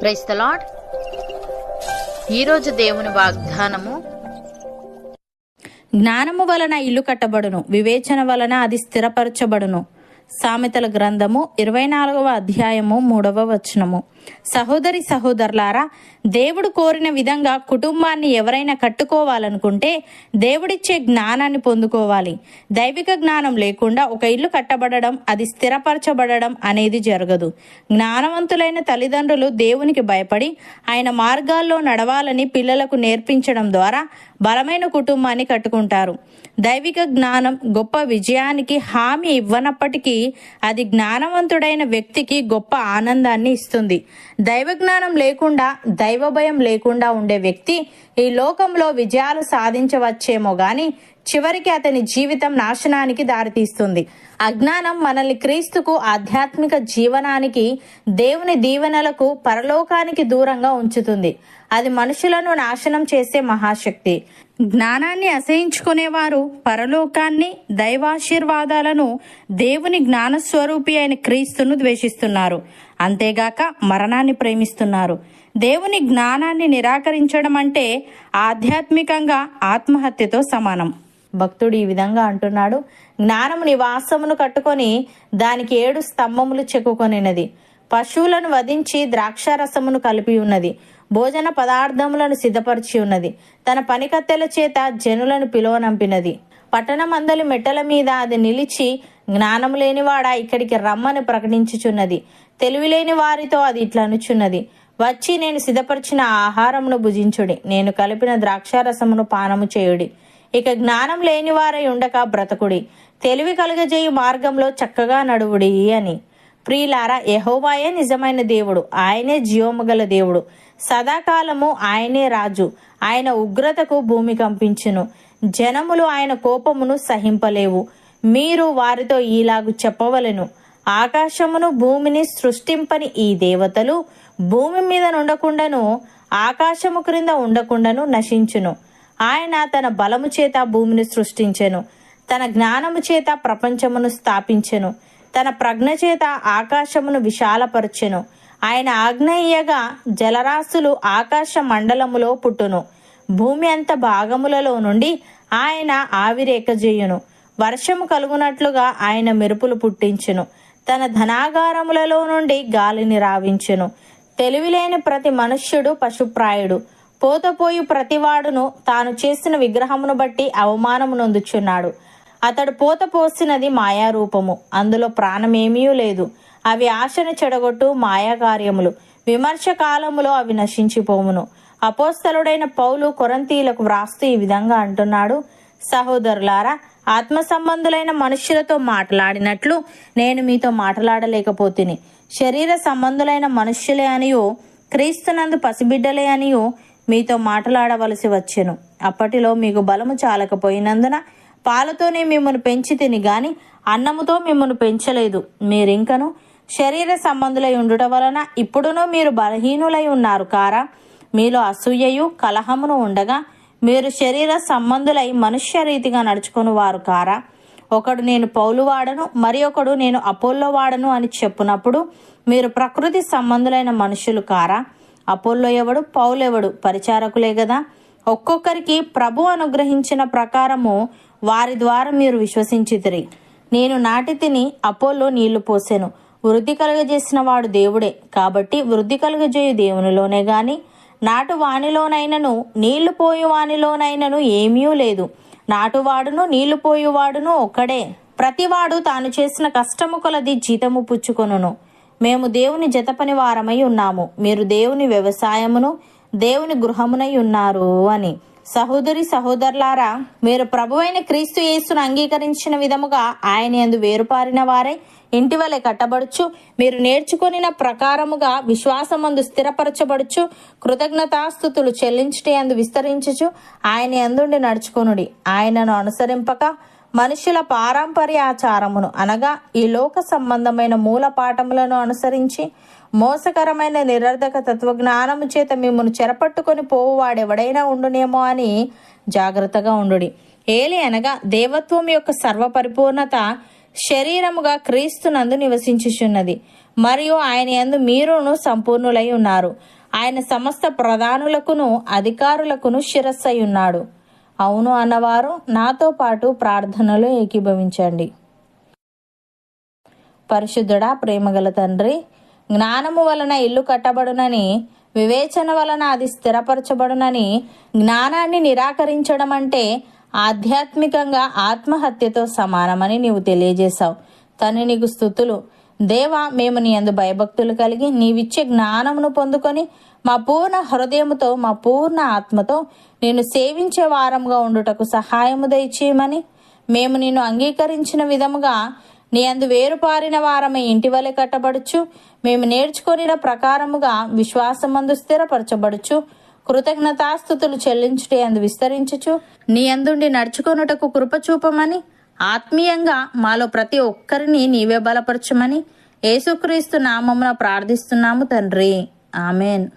Price the lord ఈరోజు దేవుని వాగ్దానము జ్ఞానము వలన ఇల్లు కట్టబడును వివేచన వలన అది స్థిరపరచబడును. సామెతల గ్రంథము ఇరవై నాలుగవ అధ్యాయము మూడవ వచనము. సహోదరి సహోదరులారా దేవుడు కోరిన విధంగా కుటుంబాన్ని ఎవరైనా కట్టుకోవాలనుకుంటే దేవుడిచ్చే జ్ఞానాన్ని పొందుకోవాలి. దైవిక జ్ఞానం లేకుండా ఒక ఇల్లు కట్టబడడం అది స్థిరపరచబడడం అనేది జరగదు. జ్ఞానవంతులైన తల్లిదండ్రులు దేవునికి భయపడి ఆయన మార్గాల్లో నడవాలని పిల్లలకు నేర్పించడం ద్వారా బలమైన కుటుంబాన్ని కట్టుకుంటారు. దైవిక జ్ఞానం గొప్ప విజయానికి హామీ ఇవ్వనప్పటికీ అది జ్ఞానవంతుడైన వ్యక్తికి గొప్ప ఆనందాన్ని ఇస్తుంది. దైవ జ్ఞానం లేకుండా దైవ భయం లేకుండా ఉండే వ్యక్తి ఈ లోకంలో విజయాలు సాధించవచ్చేమో గాని చివరికి అతని జీవితం నాశనానికి దారితీస్తుంది. అజ్ఞానం మనల్ని క్రీస్తుకు ఆధ్యాత్మిక జీవనానికి దేవుని దీవెనలకు పరలోకానికి దూరంగా ఉంచుతుంది. అది మనుషులను నాశనం చేసే మహాశక్తి. జ్ఞానాన్ని అసహించుకునేవారు పరలోకాన్ని దైవాశీర్వాదాలను దేవుని జ్ఞానస్వరూపి అయిన క్రీస్తును ద్వేషిస్తున్నారు. అంతేగాక మరణాన్ని ప్రేమిస్తున్నారు. దేవుని జ్ఞానాన్ని నిరాకరించడం అంటే ఆధ్యాత్మికంగా ఆత్మహత్యతో సమానం. భక్తుడు ఈ విధంగా అంటున్నాడు జ్ఞానము నివాసమును కట్టుకొని దానికి ఏడు స్తంభములు చెక్కుకొనినది. పశువులను వధించి ద్రాక్షారసమును కలిపి ఉన్నది. భోజన పదార్థములను సిద్ధపరిచి ఉన్నది. తన పనికత్తెల చేత జనులను పిలువనంపినది. పట్టణమందలి మెట్టల మీద అది నిలిచి జ్ఞానము లేనివాడా ఇక్కడికి రమ్మని ప్రకటించుచున్నది. తెలివిలేని వారితో అది ఇట్లనుచున్నది వచ్చి నేను సిద్ధపరిచిన ఆహారమును భుజించుడి. నేను కలిపిన ద్రాక్షారసమును పానము చేయుడి. ఇక జ్ఞానం లేని వారై ఉండక బ్రతకుడి. తెలివి కలుగజేయు మార్గంలో చక్కగా నడువుడి అని. ప్రియులారా యహోవాయే నిజమైన దేవుడు. ఆయనే జీవముగల దేవుడు. సదాకాలము ఆయనే రాజు. ఆయన ఉగ్రతకు భూమి కంపించును. జనములు ఆయన కోపమును సహింపలేవు. మీరు వారితో ఈలాగు చెప్పవలెను. ఆకాశమును భూమిని సృష్టింపని ఈ దేవతలు భూమి మీద ఉండకుండాను ఆకాశము క్రింద ఉండకుండాను నశించును. ఆయన తన బలము చేత భూమిని సృష్టించెను. తన జ్ఞానము చేత ప్రపంచమును స్థాపించెను. తన ప్రజ్ఞ చేత ఆకాశమును విశాలపరచెను. ఆయన ఆగ్నేయగా జలరాశులు ఆకాశ మండలములో పుట్టును. భూమి అంత భాగములలో నుండి ఆయన ఆవిరేకజేయును వర్షము కలుగునట్లుగా ఆయన మెరుపులు పుట్టించును. తన ధనాగారములలో నుండి గాలిని రావించును తెలివిలేని ప్రతి మనుష్యుడు పశుప్రాయుడు. పోతపోయి ప్రతివాడును తాను చేసిన విగ్రహమును బట్టి అవమానము నొందుచున్నాడు. అతడు పోత పోసినది మాయారూపము. అందులో ప్రాణమేమీ లేదు. అవి ఆశను చెడగొట్టు మాయాకార్యములు. విమర్శ కాలములో అవి నశించిపోవును. అపోస్తలుడైన పౌలు కొరంతీలకు వ్రాస్తూ ఈ విధంగా అంటున్నాడు. సహోదరులారా ఆత్మ సంబంధులైన మనుష్యులతో మాట్లాడినట్లు నేను మీతో మాట్లాడలేకపోతిని. శరీర సంబంధులైన మనుష్యులే అనియో క్రీస్తునందు పసిబిడ్డలే అనియో మీతో మాట్లాడవలసి వచ్చెను. అప్పటిలో మీకు బలము చాలకపోయినందున పాలతోనే మిమ్మల్ని పెంచి తిని గాని అన్నముతో మిమ్మల్ని పెంచలేదు. మీరింకను శరీర సంబంధులై ఉండుట వలన ఇప్పుడునూ మీరు బలహీనులై ఉన్నారు కారా. మీలో అసూయయు కలహమును ఉండగా మీరు శరీర సంబంధులై మనుష్య రీతిగా నడుచుకుని వారు కారా? ఒకడు నేను పౌలు వాడను మరి ఒకడు నేను అపోల్లో వాడను అని చెప్పునప్పుడు మీరు ప్రకృతి సంబంధులైన మనుషులు కారా? అపోల్లో ఎవడు? పౌలు ఎవడు? పరిచారకులే కదా ఒక్కొక్కరికి ప్రభు అనుగ్రహించిన ప్రకారము వారి ద్వారా మీరు విశ్వసించితిరి. నేను నాటి తిని అపోల్లో నీళ్ళు పోసాను. వృద్ధి కలుగజేసిన వాడు దేవుడే. కాబట్టి వృద్ధి కలుగజేయు దేవునిలోనే గాని నాటు వానిలోనైనను నీళ్ళు పోయి వానిలోనైనను ఏమీ లేదు. నాటువాడును నీళ్ళు పోయువాడును ఒక్కడే. ప్రతివాడు తాను చేసిన కష్టము కొలది జీతము పుచ్చుకొనును. మేము దేవుని జతపని వారమై ఉన్నాము. మీరు దేవుని వ్యవసాయమును దేవుని గృహమునై ఉన్నారు అని. సహోదరి సహోదరులారా మీరు ప్రభువైన క్రీస్తు యేసును అంగీకరించిన విధముగా ఆయన ఎందు వేరుపారిన వారై ఇంటి వలె కట్టబడుచు మీరు నేర్చుకొనిన ప్రకారముగా విశ్వాసమందు స్థిరపరచబడుచు కృతజ్ఞతాస్థుతులు చెల్లించుటే అందు విస్తరించుచు ఆయన ఎందుండి నడుచుకునుడి. ఆయనను అనుసరింపక మనుషుల పారంపర్యాచారమును అనగా ఈ లోక సంబంధమైన మూల పాఠములను అనుసరించి మోసకరమైన నిరర్ధక తత్వజ్ఞానము చేత మిమ్మల్ని చెరపట్టుకొని పోవువాడెవడైనా ఉండునేమో అని జాగ్రత్తగా ఉండుడి. ఏలి అనగా దేవత్వం యొక్క సర్వపరిపూర్ణత శరీరముగా క్రీస్తునందు నివసించుచున్నది. మరియు ఆయన యందు మీరును సంపూర్ణులై ఉన్నారు. ఆయన సమస్త ప్రధానులకును అధికారులకును శిరస్సై ఉన్నాడు అవును అన్నవారు నాతో పాటు ప్రార్థనలో ఏకీభవించండి. పరిశుద్ధుడా ప్రేమగల తండ్రి జ్ఞానము వలన ఇల్లు కట్టబడునని వివేచన వలన అది స్థిరపరచబడునని జ్ఞానాన్ని నిరాకరించడం అంటే ఆధ్యాత్మికంగా ఆత్మహత్యతో సమానమని నీవు తెలియజేశావు. తను నీకు స్థుతులు. దేవా మేము నీ అందు భయభక్తులు కలిగి నీవిచ్చే జ్ఞానమును పొందుకొని మా పూర్ణ హృదయముతో మా పూర్ణ ఆత్మతో నేను సేవించే వారంగా ఉండుటకు సహాయము దయచేయమని మేము నిన్ను అంగీకరించిన విధముగా నీ అందు వేరుపారిన వారమే ఇంటి వలె కట్టబడుచు మేము నేర్చుకొనిన ప్రకారముగా విశ్వాసమందు స్థిరపరచబడుచు కృతజ్ఞతాస్థుతులు చెల్లించుటే అందు విస్తరించుచు నీ అందుండి నడుచుకొనుటకు కృపచూపమని ఆత్మీయంగా మాలో ప్రతి ఒక్కరిని నీవే బలపరచమని యేసుక్రీస్తు నామమున ప్రార్థిస్తున్నాము తండ్రి. ఆమెన్.